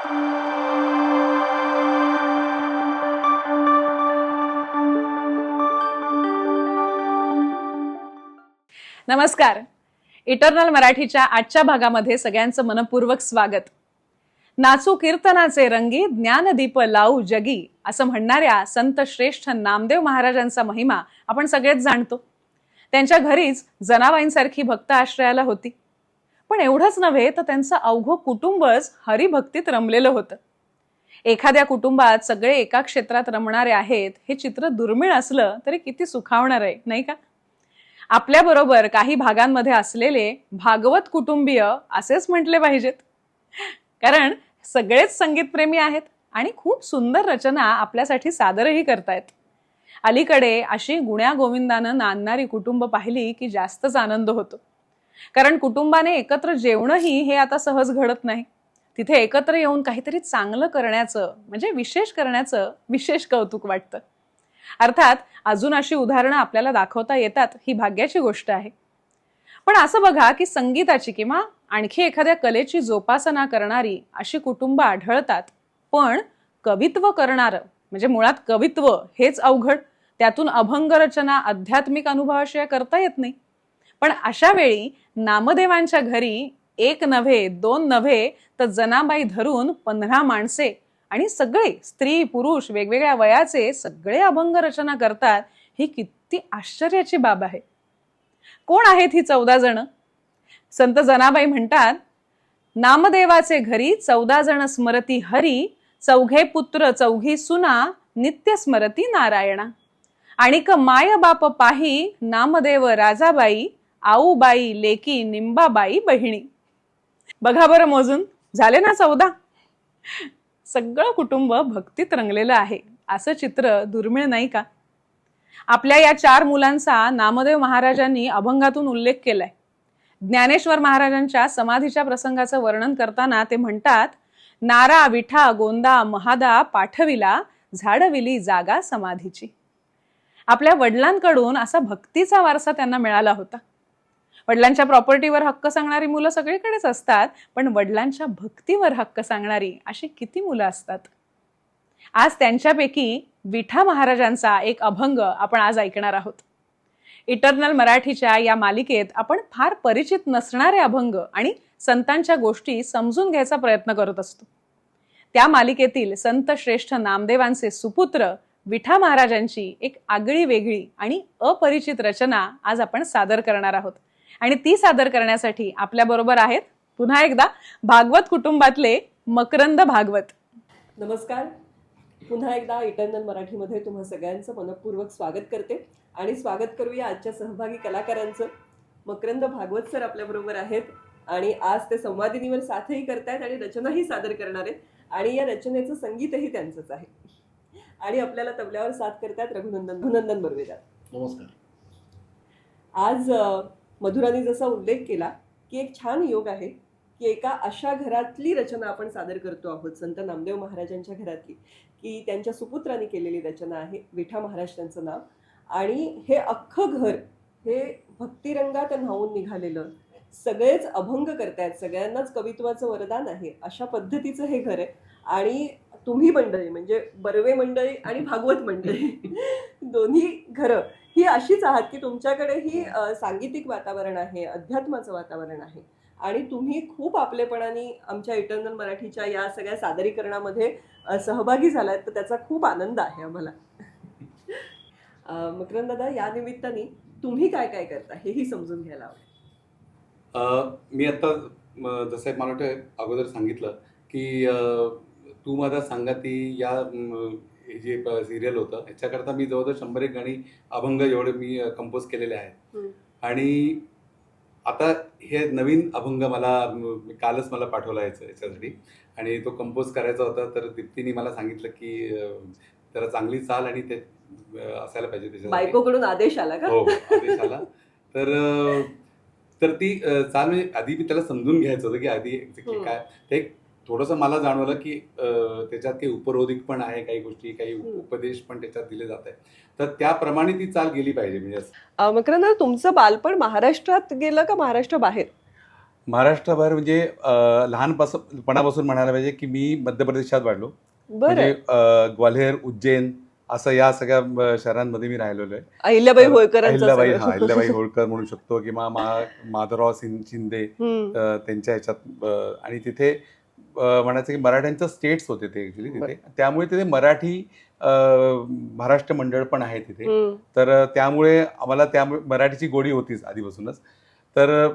नमस्कार. इटर्नल मराठीच्या आजच्या भागामध्ये सगळ्यांचं मनपूर्वक स्वागत. नाचू कीर्तनाचे रंगी ज्ञानदीप लावू जगी असं म्हणणाऱ्या संत श्रेष्ठ नामदेव महाराजांचा महिमा आपण सगळेच जाणतो. त्यांच्या घरीच जनाबाईंसारखी भक्त आश्रयाला होती. पण एवढंच नव्हे तर त्यांचं अवघं कुटुंबच हरिभक्तीत रमलेलं होतं. एखाद्या कुटुंबात सगळे एका क्षेत्रात रमणारे आहेत हे चित्र दुर्मिळ असलं तरी किती सुखावणार आहे नाही का? आपल्याबरोबर काही भागांमध्ये असलेले भागवत कुटुंबीय असेच म्हटले पाहिजेत. कारण सगळेच संगीतप्रेमी आहेत आणि खूप सुंदर रचना आपल्यासाठी सादरही करतायत. अलीकडे अशी गुण्या गोविंदानं नांदणारी कुटुंब पाहिली की जास्तच आनंद होतो. कारण कुटुंबाने एकत्र जेवणंही हे आता सहज घडत नाही. तिथे एकत्र येऊन काहीतरी चांगलं करण्याचं म्हणजे विशेष करण्याचं विशेष कौतुक वाटतं. अर्थात अजून अशी उदाहरणं आपल्याला दाखवता येतात ही भाग्याची गोष्ट आहे. पण असं बघा की संगीताची किंवा आणखी एखाद्या कलेची जोपासना करणारी अशी कुटुंब आढळतात. पण कवित्व करणारं म्हणजे मुळात कवित्व हेच अवघड त्यातून अभंग रचना आध्यात्मिक अनुभवाशिवाय करता येत नाही. पण अशा वेळी नामदेवांच्या घरी एक नव्हे दोन नव्हे तर जनाबाई धरून पंधरा माणसे आणि सगळे स्त्री पुरुष वेगवेगळ्या वयाचे सगळे अभंग रचना करतात ही किती आश्चर्याची बाब आहे. कोण आहेत ही चौदा जण? संत जनाबाई म्हणतात नामदेवाचे घरी चौदा जण स्मरती हरी चौघे पुत्र चौघी सुना नित्य स्मरती नारायणा. आणिक माय बाप पाही नामदेव राजाबाई आऊबाई लेकी निंबाबाई बहिणी. बघा बरं मोजून. झाले ना चौदा? सगळं कुटुंब भक्तीत रंगलेलं आहे. असं चित्र दुर्मिळ नाही का? आपल्या या चार मुलांचा नामदेव महाराजांनी अभंगातून उल्लेख केलाय. ज्ञानेश्वर महाराजांच्या समाधीच्या प्रसंगाचं वर्णन करताना ते म्हणतात नारा विठा गोंदा महादा पाठविला झाडविली जागा समाधीची. आपल्या वडिलांकडून असा भक्तीचा वारसा त्यांना मिळाला होता. वडिलांच्या प्रॉपर्टीवर हक्क सांगणारी मुलं सगळीकडेच असतात पण वडिलांच्या भक्तीवर हक्क सांगणारी अशी किती मुलं असतात? आज त्यांच्यापैकी विठा महाराजांचा एक अभंग आपण आज ऐकणार आहोत. इटर्नल मराठीच्या या मालिकेत आपण फार परिचित नसणारे अभंग आणि संतांच्या गोष्टी समजून घ्यायचा प्रयत्न करत असतो. त्या मालिकेतील संत श्रेष्ठ नामदेवांचे सुपुत्र विठा महाराजांची एक आगळी वेगळी आणि अपरिचित रचना आज आपण सादर करणार आहोत. आणि ती सादर करण्यासाठी आपल्या बरोबर आहेत पुन्हा एकदा भागवत कुटुंबातले मकरंद भागवत. नमस्कार. पुन्हा एकदा इटर्नल मराठीमध्ये तुम्हा सगळ्यांचं मनपूर्वक स्वागत करते आणि स्वागत करूया आजच्या सहभागी कलाकारांचं. मकरंद भागवत सर आपल्याबरोबर आहेत आणि आज ते संवादिनीवर साथही करतायत आणि रचनाही सादर करणार आहेत. आणि या रचनेचं संगीतही त्यांचंच आहे. आणि आपल्याला तबल्यावर साथ करतायत रघुनंदन रघुनंदन बर्वेदार. नमस्कार. आज मधुराने जसा उल्लेख केला की एक छान योग आहे की एका अशा घरातली रचना आपण सादर करतो आहोत. संत नामदेव महाराजांच्या घरातली की त्यांच्या सुपुत्रांनी केलेली रचना आहे विठा महाराज त्यांचं नाव. आणि हे अख्खं घर हे भक्तिरंगात न्हावून निघालेलं सगळेच अभंग करतायत सगळ्यांनाच कवित्वाचं वरदान आहे अशा पद्धतीचं हे घर आहे. आणि तुम्ही मंडळी म्हणजे बर्वे मंडळी आणि भागवत मंडळी. दोन्ही घरं. ही अशीच आहात की तुमच्याकडे ही अ, सांगीतिक वातावरण आहे अध्यात्माचं वातावरण आहे. आणि तुम्ही खूप आपलेपणाने आमच्या इटर्नल मराठीच्या या सगळ्या सादरीकरणामध्ये सहभागी झालात तर त्याचा खूप आनंद आहे आम्हाला. अ, मकरंद दादा या निमित्ताने तुम्ही काय काय करता हेही समजून घ्यायला आवडेल. मी आता जसं मला वाटतं अगोदर सांगितलं की तू माझा सांगाती या हे जे सिरियल होतं याच्याकरता मी जवळजवळ शंभर एक गाणी अभंग एवढे मी कंपोज केलेले आहेत. आणि आता हे नवीन अभंग मला कालच मला पाठवला याचं याच्यासाठी. आणि तो कंपोज करायचा होता तर दीप्तीने मला सांगितलं की जरा चांगली चाल आणि ते असायला पाहिजे त्याच्यासाठी. बायकोकडून आदेश आला का? हो आदेश आला. तर तर ती चाल म्हणजे आधी मी त्याला समजून घ्यायचं होतं की आधी एक्झॅक्टली. काय. ते थोडंसं मला जाणवलं की त्याच्यात काही उपरोधिक पण आहे काही गोष्टी काही. उपदेश पण त्याच्यात दिले जात आहे तर त्याप्रमाणे ती चाल गेली पाहिजे म्हणजे. मकरंद तुमचं बालपण महाराष्ट्रात गेलं का महाराष्ट्र बाहेर महाराष्ट्रभर म्हणजे अ, लहानपासून पणापासून म्हणायला पाहिजे की मी मध्य प्रदेशात वाढलो म्हणजे ग्वाल्हेर उज्जैन असं या सगळ्या शहरांमध्ये मी राहिलेलो आहे अहिल्याबाई तर होळकरांचं अहिल्याबाई. हा अहिल्याबाई होळकर म्हणू शकतो किंवा मा माधवराव शिंदे त्यांच्या ह्याच्यात आणि तिथे म्हणायचं की मराठ्यांचं स्टेट्स होते ते ॲक्च्युली तिथे. त्यामुळे तिथे मराठी महाराष्ट्र मंडळ पण आहे तिथे. तर त्यामुळे आम्हाला त्यामुळे मराठीची गोडी होतीच आधीपासूनच. तर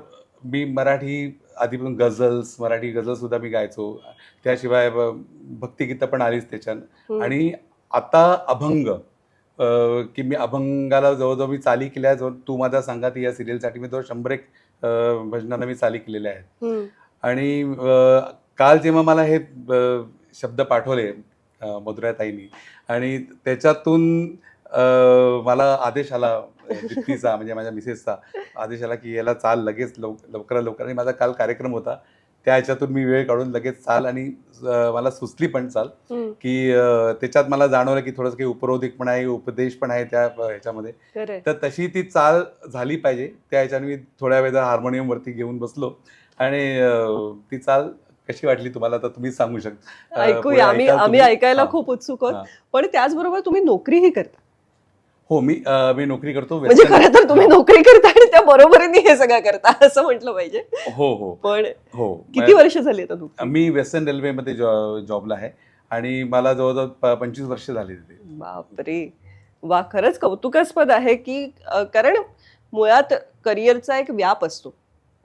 मी मराठी आधीपासून गझल्स मराठी गझल सुद्धा मी गायचो. त्याशिवाय भक्तिगीतं पण आलीच त्याच्यात. आणि आता अभंग की मी अभंगाला जवळजवळ मी चाली केल्या जवळ तू माझा सांगाती या सिरियलसाठी मी जवळ शंभर एक भजनांना मी चाली केलेल्या आहेत. आणि काल जेव्हा मला हे शब्द पाठवले मधुराताईंनी आणि त्याच्यातून मला आदेश आला दीप्तीचा म्हणजे माझ्या मिसेसचा आदेश आला की याला चाल लगेच लव लवकरात लवकर. आणि माझा काल कार्यक्रम होता. त्या ह्याच्यातून मी वेळ काढून लगेच चाल आणि मला सुचली पण चाल. की त्याच्यात मला जाणवलं की थोडंसं काही उपरोधिक पण आहे उपदेश पण आहे त्या ह्याच्यामध्ये. तर तशी ती चाल झाली पाहिजे. त्या ह्याच्याने मी थोड्या वेळा हार्मोनियमवरती घेऊन बसलो. आणि ती चाल कशी वाटली तुम्हाला? तर तुम्हीच सांगू शकता ऐकूया. आम्ही आम्ही तुम्ही? ऐकायला. खूप उत्सुक. आहोत. पण त्याचबरोबर तुम्ही नोकरीही करता. हो मी मी नोकरी करतो. म्हणजे खरं तर तुम्ही नोकरी करता आणि त्या बरोबरीने हे सगळं करता असं म्हटलं पाहिजे. हो हो. पण हो. किती वर्ष झाली आता मी वेस्टर्न रेल्वेमध्ये जॉबला आहे. आणि मला जवळजवळ पंचवीस वर्ष झाली तिथे. बापरे. वा खरंच कौतुकास्पद आहे की कारण मुळात करिअरचा एक व्याप असतो.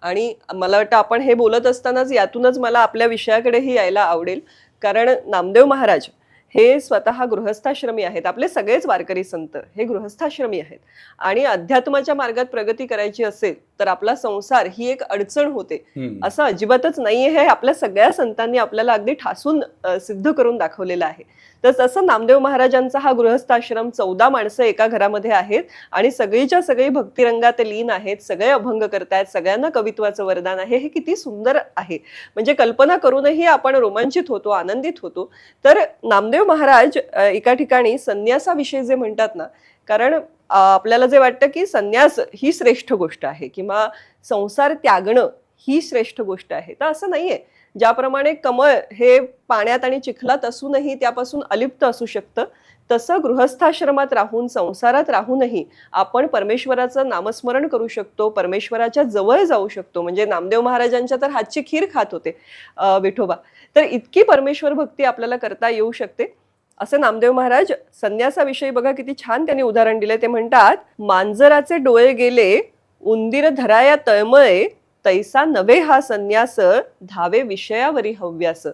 आणि मला वाटतं आपण हे बोलत असतानाच यातूनच मला आपल्या विषयाकडेही यायला आवडेल. कारण नामदेव महाराज हे स्वतः गृहस्थाश्रमी आहेत. आपले सगळेच वारकरी संत हे गृहस्थाश्रमी आहेत. आणि अध्यात्माच्या मार्गात प्रगती करायची असेल तर आपला संसार ही एक अडचण होते. असं अजिबातच नाहीये. हे आपल्या सगळ्या संतांनी आपल्याला अगदी ठासून सिद्ध करून दाखवलेलं आहे. तर तसं नामदेव महाराजांचा हा गृहस्थाश्रम चौदा माणसं एका घरामध्ये आहेत आणि सगळीच्या सगळी भक्तिरंगात लीन आहेत सगळे अभंग करतायत सगळ्यांना कवित्वाचं वरदान आहे. हे किती सुंदर आहे. म्हणजे कल्पना करूनही आपण रोमांचित होतो आनंदित होतो. तर नामदेव महाराज एका ठिकाणी संन्यासाविषयी जे म्हणतात ना कारण आपल्याला जे वाटतं की संन्यास ही श्रेष्ठ गोष्ट आहे किंवा संसार त्यागणं ही श्रेष्ठ गोष्ट आहे तर असं नाहीये. ज्याप्रमाणे कमळ हे पाण्यात आणि चिखलात असूनही त्यापासून अलिप्त असू शकतं तसं गृहस्थाश्रमात राहून संसारात राहूनही आपण परमेश्वराचं नामस्मरण करू शकतो परमेश्वराच्या जवळ जाऊ शकतो. म्हणजे नामदेव महाराजांच्या तर हातची खीर खात होते विठोबा. तर इतकी परमेश्वर भक्ती आपल्याला करता येऊ शकते. असं नामदेव महाराज संन्यासाविषयी बघा किती छान त्यांनी उदाहरण दिले. ते म्हणतात मांजराचे डोळे गेले उंदीर धराया तळमळे तैसा नवे हा संन्यास धावे विषयावरी हव्यास.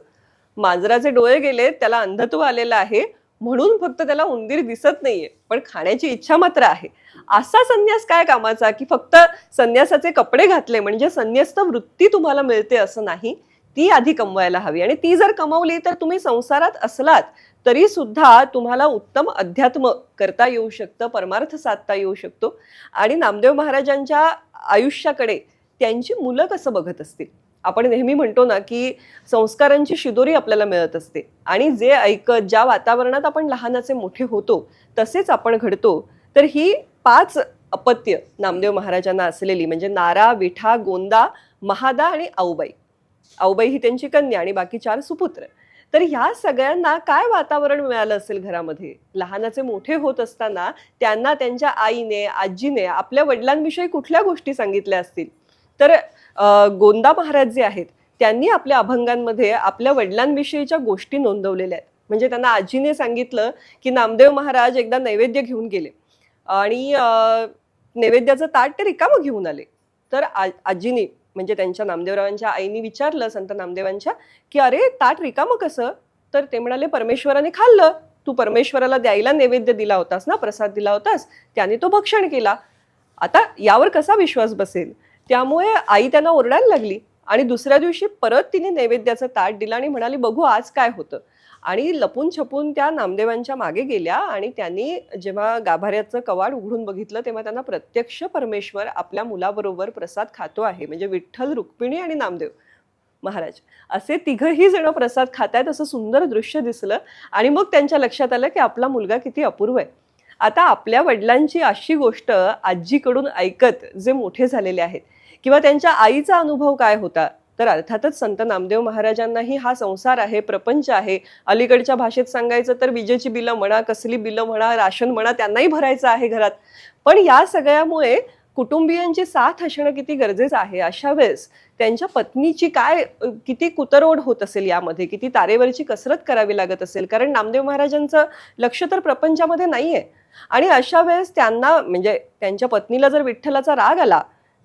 मांजराचे डोळे गेले त्याला अंधत्व आलेलं आहे म्हणून फक्त त्याला उंदीर दिसत नाहीये पण खाण्याची इच्छा मात्र आहे. असा संन्यास काय कामाचा? की फक्त संन्यासाचे कपडे घातले म्हणजे संन्यस्त वृत्ती तुम्हाला मिळते असं नाही. ती आधी कमवायला हवी. आणि ती जर कमवली तर तुम्ही संसारात असलात तरी सुद्धा तुम्हाला उत्तम अध्यात्म करता येऊ शकतं परमार्थ साधता येऊ शकतो. आणि नामदेव महाराजांच्या आयुष्याकडे त्यांची मुलं कसं बघत असतील? आपण नेहमी म्हणतो ना की संस्कारांची शिदोरी आपल्याला मिळत असते. आणि जे ऐकत ज्या वातावरणात आपण लहानाचे मोठे होतो तसेच आपण घडतो. तर ही पाच अपत्य नामदेव महाराजांना असलेली म्हणजे नारा विठा गोंदा महादा आणि आऊबाई आऊबाई ही त्यांची कन्या आणि बाकी चार सुपुत्र. तर ह्या सगळ्यांना काय वातावरण मिळालं असेल घरामध्ये? लहानाचे मोठे होत असताना त्यांना त्यांच्या आईने आजीने आपल्या वडिलांविषयी कुठल्या गोष्टी सांगितल्या असतील? तर गोंदा महाराज जे आहेत त्यांनी आपल्या अभंगांमध्ये आपल्या वडिलांविषयीच्या गोष्टी नोंदवलेल्या आहेत. म्हणजे त्यांना आजीने सांगितलं की नामदेव महाराज एकदा नैवेद्य घेऊन गेले. आणि नैवेद्याचं ताट ते रिकामं घेऊन आले. तर आ- आजीने म्हणजे त्यांच्या नामदेवरावांच्या आईने विचारलं संत नामदेवांच्या की अरे ताट रिकामं कसं? तर ते म्हणाले परमेश्वराने खाल्लं. तू परमेश्वराला द्यायला नैवेद्य दिला होतास ना? प्रसाद दिला होतास? त्याने तो भक्षण केला. आता यावर कसा विश्वास बसेल? त्यामुळे आई त्यांना ओरडायला लागली आणि दुसऱ्या दिवशी परत तिने नैवेद्याचं ताट दिलं आणि म्हणाली बघू आज काय होतं? आणि लपून छपून त्या नामदेवांच्या मागे गेल्या आणि त्यांनी जेव्हा गाभाऱ्याचं कवाड उघडून बघितलं तेव्हा त्यांना प्रत्यक्ष परमेश्वर आपल्या मुलाबरोबर प्रसाद खातो आहे. म्हणजे विठ्ठल रुक्मिणी आणि नामदेव महाराज. असे तिघही जण प्रसाद खातायत असं सुंदर दृश्य दिसलं आणि मग त्यांच्या लक्षात आलं की आपला मुलगा किती अपूर्व आहे. आता आपल्या वडिलांची अशी गोष्ट आजीकडून ऐकत जे मोठे झालेले आहेत किंवा त्यांच्या आईचा अनुभव काय होता? तर अर्थातच संत नामदेव महाराजांनाही हा संसार आहे प्रपंच आहे. अलीकडच्या भाषेत सांगायचं तर विजेची बिलं म्हणा कसली बिलं म्हणा राशन म्हणा त्यांनाही भरायचं आहे घरात. पण या सगळ्यामुळे कुटुंबियांची साथ असणं किती गरजेचं आहे? अशा वेळेस त्यांच्या पत्नीची काय किती कुतरोड होत असेल यामध्ये? किती तारेवरची कसरत करावी लागत असेल? कारण नामदेव महाराजांचं लक्ष तर प्रपंचामध्ये नाहीये. आणि अशा वेळेस त्यांना म्हणजे त्यांच्या पत्नीला जर विठ्ठलाचा राग आला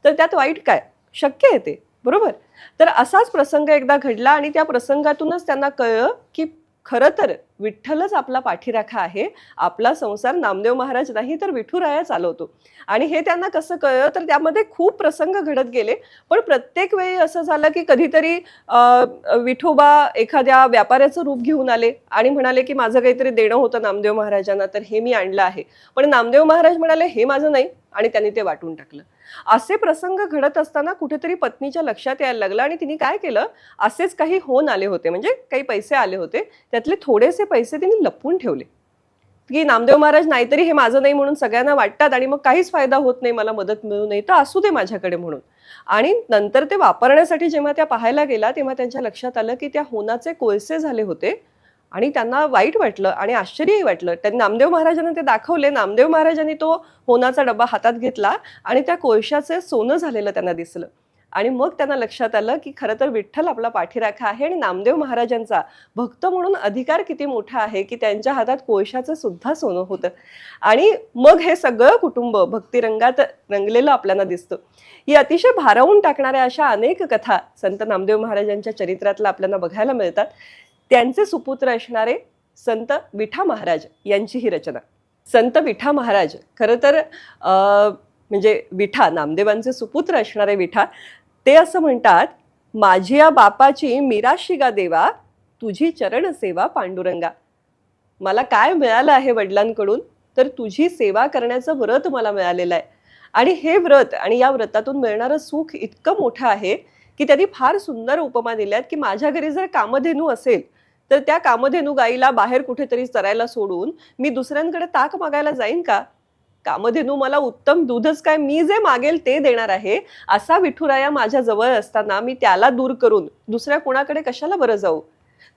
तर त्यात वाईट काय? शक्य आहे ते. बरोबर? तर असाच प्रसंग एकदा घडला आणि त्या प्रसंगातूनच त्यांना कळलं की खरं तर विठ्ठलच आपला पाठीराखा आहे. आपला संसार नामदेव महाराज नाही तर विठुराया चालवतो. आणि हे त्यांना कसं कळलं तर त्यामध्ये खूप प्रसंग घडत गेले. पण प्रत्येक वेळी असं झालं की कधीतरी विठोबा एखाद्या व्यापाऱ्याचं रूप घेऊन आले आणि म्हणाले की माझं काहीतरी देणं होतं नामदेव महाराजांना तर हे मी आणलं आहे. पण नामदेव महाराज म्हणाले हे माझं नाही. आणि त्यांनी ते वाटून टाकलं. असे प्रसंग घडत असताना कुठेतरी पत्नीच्या लक्षात यायला लागलं आणि तिने काय केलं? असेच काही होऊन आले होते. म्हणजे काही पैसे आले होते. त्यातले थोडेसे पैसे तिने लपवून ठेवले. की नामदेव महाराज नाहीतरी हे माझं नाही म्हणून सगळ्यांना वाटतात आणि मग काहीच फायदा होत नाही मला मदत मिळू नये तर असू दे माझ्याकडे म्हणून. आणि नंतर ते वापरण्यासाठी जेव्हा त्या पाहायला गेला तेव्हा त्यांच्या लक्षात आलं की त्या होनाचे कोळसे झाले होते. आणि त्यांना वाईट वाटलं आणि आश्चर्यही वाटलं. त्यांनी नामदेव महाराजांना ते दाखवले. नामदेव महाराजांनी तो होनाचा डबा हातात घेतला आणि त्या कोळशाचे सोनं झालेलं त्यांना दिसलं. आणि मग त्यांना लक्षात आलं की खरं तर विठ्ठल आपला पाठीराखा आहे आणि नामदेव महाराजांचा भक्त म्हणून अधिकार किती मोठा आहे की त्यांच्या हातात कोळशाचं सुद्धा सोनं होतं. आणि मग हे सगळं कुटुंब भक्तिरंगात रंगलेलं आपल्याला दिसतं. ही अतिशय भारावून टाकणाऱ्या अशा अनेक कथा संत नामदेव महाराजांच्या चरित्रातला आपल्याला बघायला मिळतात. त्यांचे सुपुत्र असणारे संत विठा महाराज यांची ही रचना. संत विठा महाराज खरं तर म्हणजे विठा नामदेवांचे सुपुत्र असणारे विठा ते असं म्हणतात माझी या बापाची मिराशिगा देवा तुझी चरण सेवा पांडुरंगा. मला काय मिळालं आहे वडिलांकडून तर तुझी सेवा करण्याचं व्रत मला मिळालेलं आहे. आणि हे व्रत आणि या व्रतातून मिळणारं सुख इतकं मोठं आहे की त्यांनी फार सुंदर उपमा दिल्यात की माझ्या घरी जर कामधेनू असेल तर त्या कामधेनू गाईला बाहेर कुठेतरी चरायला सोडून मी दुसऱ्यांकडे ताक मागायला जाईन का? कामधेनू मला उत्तम दूधच काय? मी जे मागेल ते देणार आहे. असा विठुराया माझ्या जवळ असताना मी त्याला दूर करून दुसऱ्या कोणाकडे कशाला बरं जाऊ?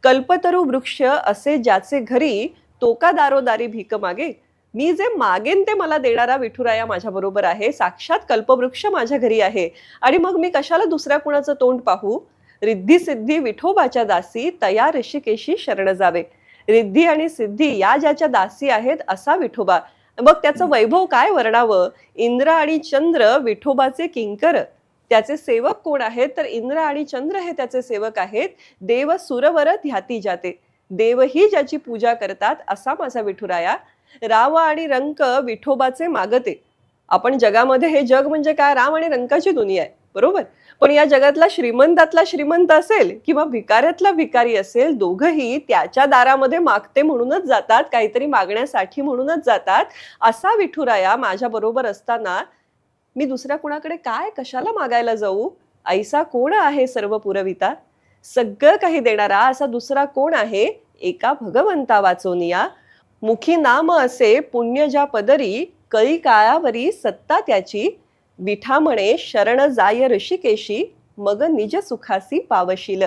कल्पतरू वृक्ष असे ज्याचे घरी तोका दारोदारी भीक मागे. मी जे मागेन ते मला देणारा विठुराया माझ्या बरोबर आहे. साक्षात कल्पवृक्ष माझ्या घरी आहे. आणि मग मी कशाला दुसऱ्या कुणाचं तोंड पाहू? रिद्धी सिद्धी विठोबाच्या दासी तया ऋषिकेशी शरण जावे. रिद्धी आणि सिद्धी या ज्याच्या दासी आहेत असा विठोबा. मग त्याचं वैभव काय वर्णावं? इंद्र आणि चंद्र विठोबाचे किंकर. त्याचे सेवक कोण आहेत? तर इंद्र आणि चंद्र हे त्याचे सेवक आहेत. देव सुरवर ध्याती जाते. देव ही ज्याची पूजा करतात असा माझा विठुराया. राव आणि रंक विठोबाचे मागते. आपण जगामध्ये हे जग म्हणजे काय? राम आणि रंकाची दुनिया आहे. बरोबर? पण या जगातला श्रीमंतातला श्रीमंत असेल किंवा भिकाऱ्यातला भिकारी असेल दोघंही त्याच्या दारामध्ये मागते म्हणूनच जातात काहीतरी मागण्यासाठी म्हणूनच जातात. असा विठुराया माझ्या बरोबर असताना मी दुसऱ्या कुणाकडे काय कशाला मागायला जाऊ? ऐसा कोण आहे सर्व पुरविता? सगळं काही देणारा असा दुसरा कोण आहे? एका भगवंता वाचोनिया मुखी नाम असे पुण्य ज्या पदरी कळी काळावरी सत्ता त्याची. विठा म्हणे शरण जाय ऋषिकेशी मग निज सुखासी पावशील.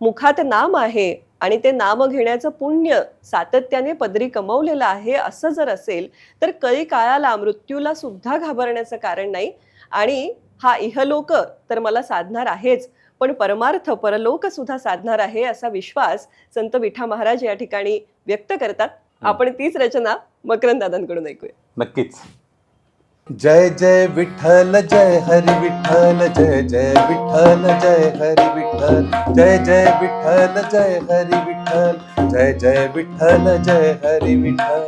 मुखात नाम आहे आणि ते नाम घेण्याचं पुण्य सातत्याने पदरी कमवलेलं आहे असं जर असेल तर कळी काळाला मृत्यूला सुद्धा घाबरण्याचं कारण नाही. आणि हा इहलोक तर मला साधणार आहेच पण परमार्थ परलोक सुद्धा साधणार आहे असा विश्वास संत विठा महाराज या ठिकाणी व्यक्त करतात. आपण तीच रचना मकरंद दादांकडून ऐकूया. नक्कीच. जय जय विठ्ठल जय हरी विठ्ठल जय जय विठ्ठल जय हरी विठ्ठल जय जय विठ्ठल जय हरी विठ्ठल जय जय विठ्ठल जय हरी विठ्ठल।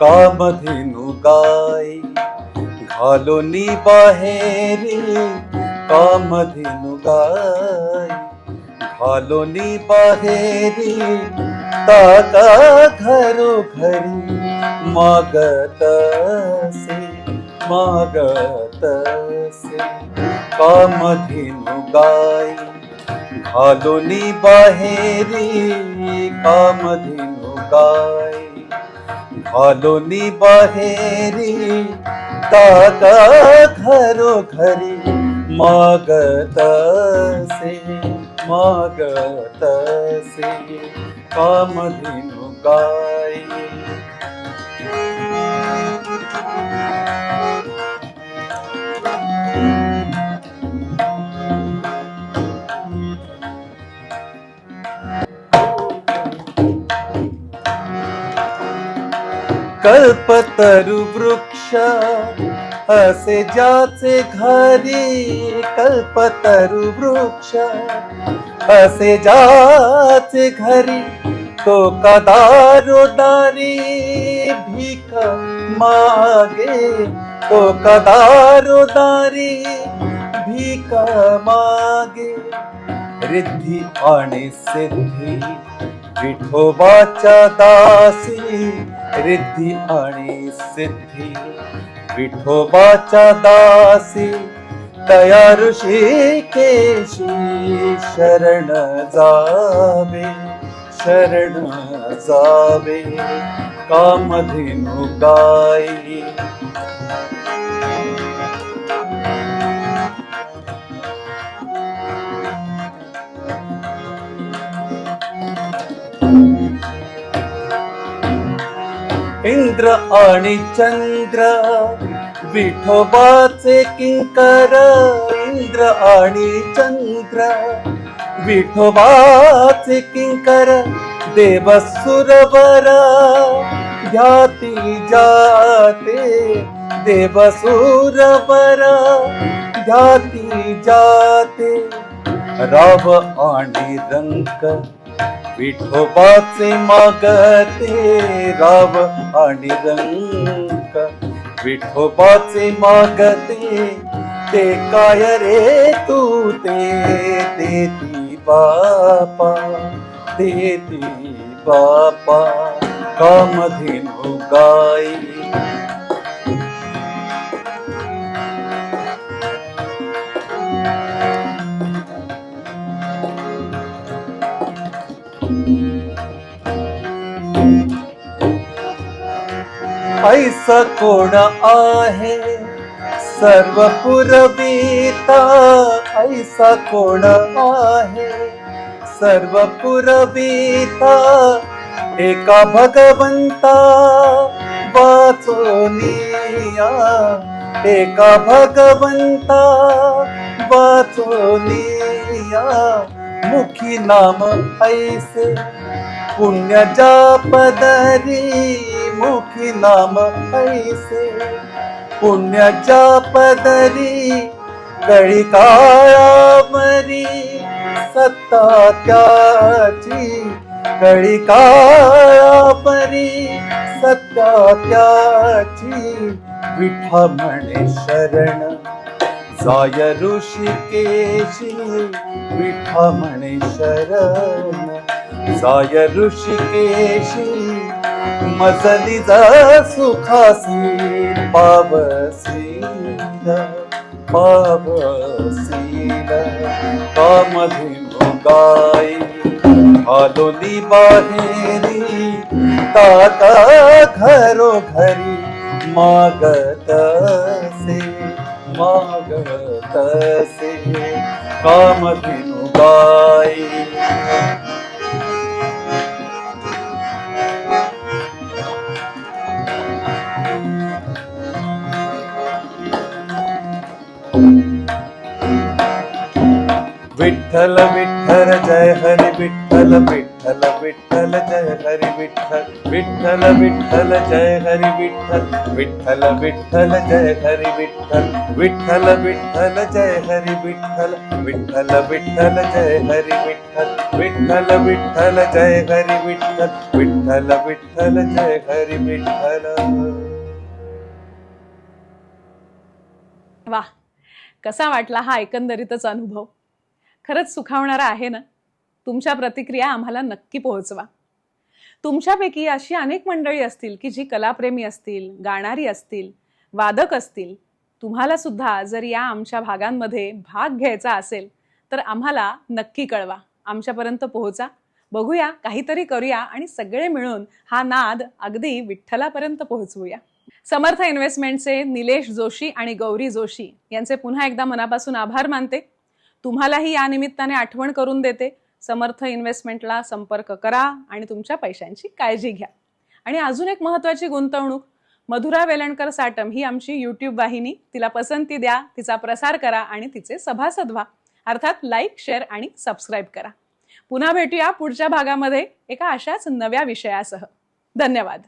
कामधेनु गाई घालोनी बाहेरी कामधेनु गाई घालोनी बाहेरी ताका घरो घरी मागतसे। मागतसे कामधेनु गाई घालोनी बाहेरी. कामधेनु गाई घालोनी बाहेरी. ताका घरो घरी मागतसे मागतसे कामधेनु गाई कल्पतरु वृक्ष असे ज्याचे घरी कल्पतरु वृक्ष असे ज्याचे घरी तो कदारो दारी भीक मागे तो कदारो दारी भीक मागे। रिद्धी आणि सिद्धी विठोबाच्या दासी रिद्धी आणि सिद्धी विठोबाच्या दासी तया ऋषिकेशी शरण जावे शरण जावे कामधेनु गाई इंद्र आणि चंद्र विठोबाचे किंकर इंद्र आणि चंद्र विठोबाचे किंकर देव सुरवर ध्याती जाते देव सुरवर ध्याती जाते. राव आणि रंग विठोबाचे मागते राव आणि रंग. विठोबाचे मागते ते काय रे तू? ते देती बापा देती बापा. कामधेनु गाई कोण आहे? सर्व पुरविता ऐसा कोण आहे? सर्व पुरविता एका भगवंता वाचोनिया. एका भगवंता वाचोनिया. मुखी नाम ऐसे. पुण्याच्या पदरी मुखी नाम ऐसे पुण्याच्या पदरी कळी काळावरी सत्ता त्याची कळी काळावरी सत्ता त्याची विठा म्हणे शरण. जाय ऋषिकेशी विठा म्हणे शरण. जाय ऋषिकेशी मजली सुखासी पावसील पावसील. कामधी गाई आलोली बाहेरी ताता घरो घरी मागतसे मागतसे कामधी गाई विठ्ठल विठ्ठल जय हरी विठ्ठल विठ्ठल विठ्ठल जय हरी विठ्ठल विठ्ठल विठ्ठल जय हरी विठ्ठल विठ्ठल विठ्ठल जय हरी विठ्ठल विठ्ठल विठ्ठल जय हरी विठ्ठल विठ्ठल विठ्ठल जय हरी विठ्ठल विठ्ठल विठ्ठल जय हरी विठ्ठल विठ्ठल विठ्ठल जय हरी विठ्ठल वा कसा वाटला हा एकंदरीतच अनुभव खरंच सुखावणारा आहे ना? तुमच्या प्रतिक्रिया आम्हाला नक्की पोहोचवा. तुमच्यापैकी अशी अनेक मंडळी असतील की जी कलाप्रेमी असतील गाणारी असतील वादक असतील. तुम्हाला सुद्धा जर या आमच्या भागांमध्ये भाग घ्यायचा असेल तर आम्हाला नक्की कळवा. आमच्यापर्यंत पोहोचा. बघूया काहीतरी करूया आणि सगळे मिळून हा नाद अगदी विठ्ठलापर्यंत पोहोचवूया. समर्थ इन्व्हेस्टमेंटचे निलेश जोशी आणि गौरी जोशी यांचे पुन्हा एकदा मनापासून आभार मानते. तुम्हालाही या निमित्ताने आठवण करून देते. समर्थ इन्व्हेस्टमेंटला संपर्क करा आणि तुमच्या पैशांची काळजी घ्या. आणि अजून एक महत्त्वाची गुंतवणूक मधुरा वेलणकर साटम ही आमची यूट्यूब वाहिनी. तिला पसंती द्या तिचा प्रसार करा आणि तिचे सभासद व्हा. अर्थात लाईक शेअर आणि सबस्क्राईब करा. पुन्हा भेटूया पुढच्या भागामध्ये एका अशाच नव्या विषयासह. धन्यवाद.